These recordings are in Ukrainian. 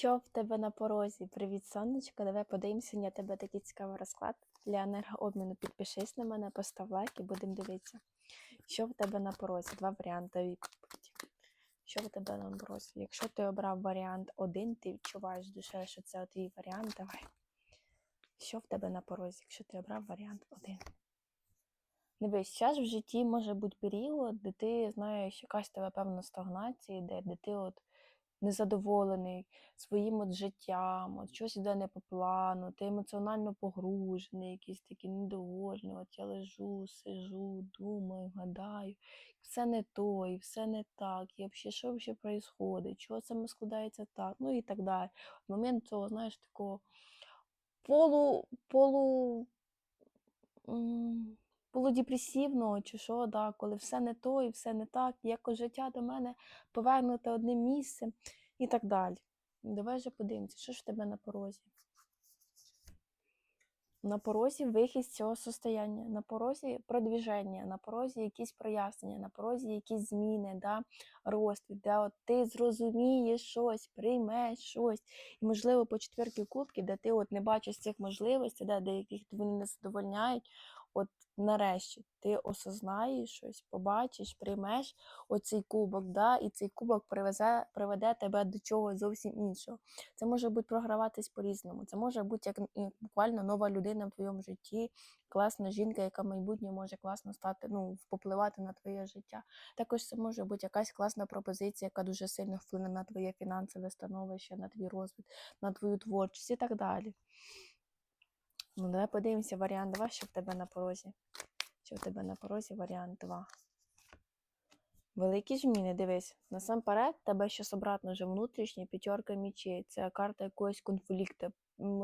Що в тебе на порозі? Привіт, сонечко. Давай подивимося. Я тебе такий цікавий розклад. Для енергообміну підпишись на мене, постав лайк і будемо дивитися. Що в тебе на порозі? Два варіанти. Що в тебе на порозі? Якщо ти обрав варіант один, ти відчуваєш душею, що це твій варіант, давай. Що в тебе на порозі, якщо ти обрав варіант один? Дивись, зараз в житті може бути період, де ти знаєш, якась тебе певна стагнація йде, де ти от незадоволений своїм от життям, от щось іде не по плану, ти емоціонально погружений, якийсь такий недовольний, от я лежу, сижу, думаю, гадаю, все не то, і все не так, і взагалі, що взагалі відбувається, чого саме складається так, ну і так далі. В момент цього, знаєш, такого полу, полу, м, полудепресивного чи що, да, коли все не то і все не так, якось життя до мене повернуте одним місцем і так далі. Давай же подивимося, що ж в тебе на порозі. На порозі вихід з цього состояння, на порозі продвіження, на порозі якісь прояснення, на порозі якісь зміни, да, розквіт, де от ти зрозумієш щось, приймеш щось. І, можливо, по четвірки кубків, де ти от не бачиш цих можливостей, де яких вони не задовольняють, от нарешті ти осознаєш щось, побачиш, приймеш оцей кубок, да, і цей кубок привезе, приведе тебе до чогось зовсім іншого. Це може бути програватись по-різному. Це може бути як, буквально нова людина в твоєму житті, класна жінка, яка в майбутньому може класно стати, ну, попливати на твоє життя. Також це може бути якась класна пропозиція, яка дуже сильно вплине на твоє фінансове становище, на твій розвит, на твою творчість і так далі. Ну, давай подивимося варіант 2, що в тебе на порозі. Що в тебе на порозі варіант 2. Великі зміни, дивись, насамперед, тебе щось обратно вже внутрішнє, п'ятерка мічей. Це карта якогось конфлікту,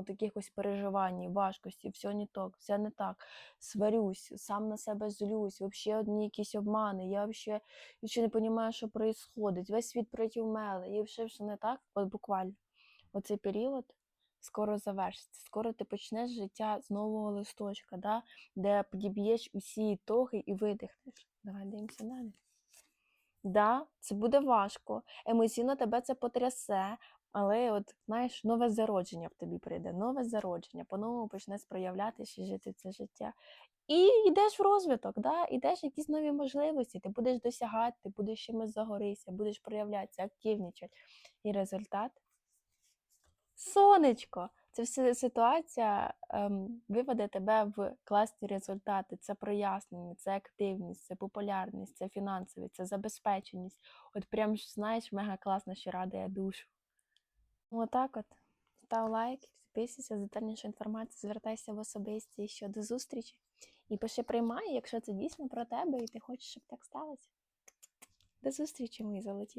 якихось переживань, важкості, все не так, все не так. Сварюсь, сам на себе злюсь, взагалі одні якісь обмани, я взагалі ще не розумію, що відбувається. Весь світ проти мене, і все, все не так, от буквально. Оцей період скоро завершиться. Скоро ти почнеш життя з нового листочка, да? де підіб'єш усі ітоги і видихнеш. Давай дивимося далі. Да, це буде важко, емоційно тебе це потрясе, але от знаєш, нове зародження в тобі прийде, нове зародження, по-новому почнеш проявлятися і жити це життя. І йдеш в розвиток, да? йдеш якісь нові можливості, ти будеш досягати, ти будеш чимось загорися, будеш проявлятися, активнічати. І результат сонечко! Це вся ситуація ем, виведе тебе в класні результати. Це прояснення, це активність, це популярність, це фінансовість, це забезпеченість. От прям знаєш, мега класно, що радує душу. Отак от. Став лайк, підписуйся, детальнішу інформацію, звертайся в особисті щодо зустрічі. І пиши приймай, якщо це дійсно про тебе, і ти хочеш, щоб так сталося. До зустрічі, мої золоті.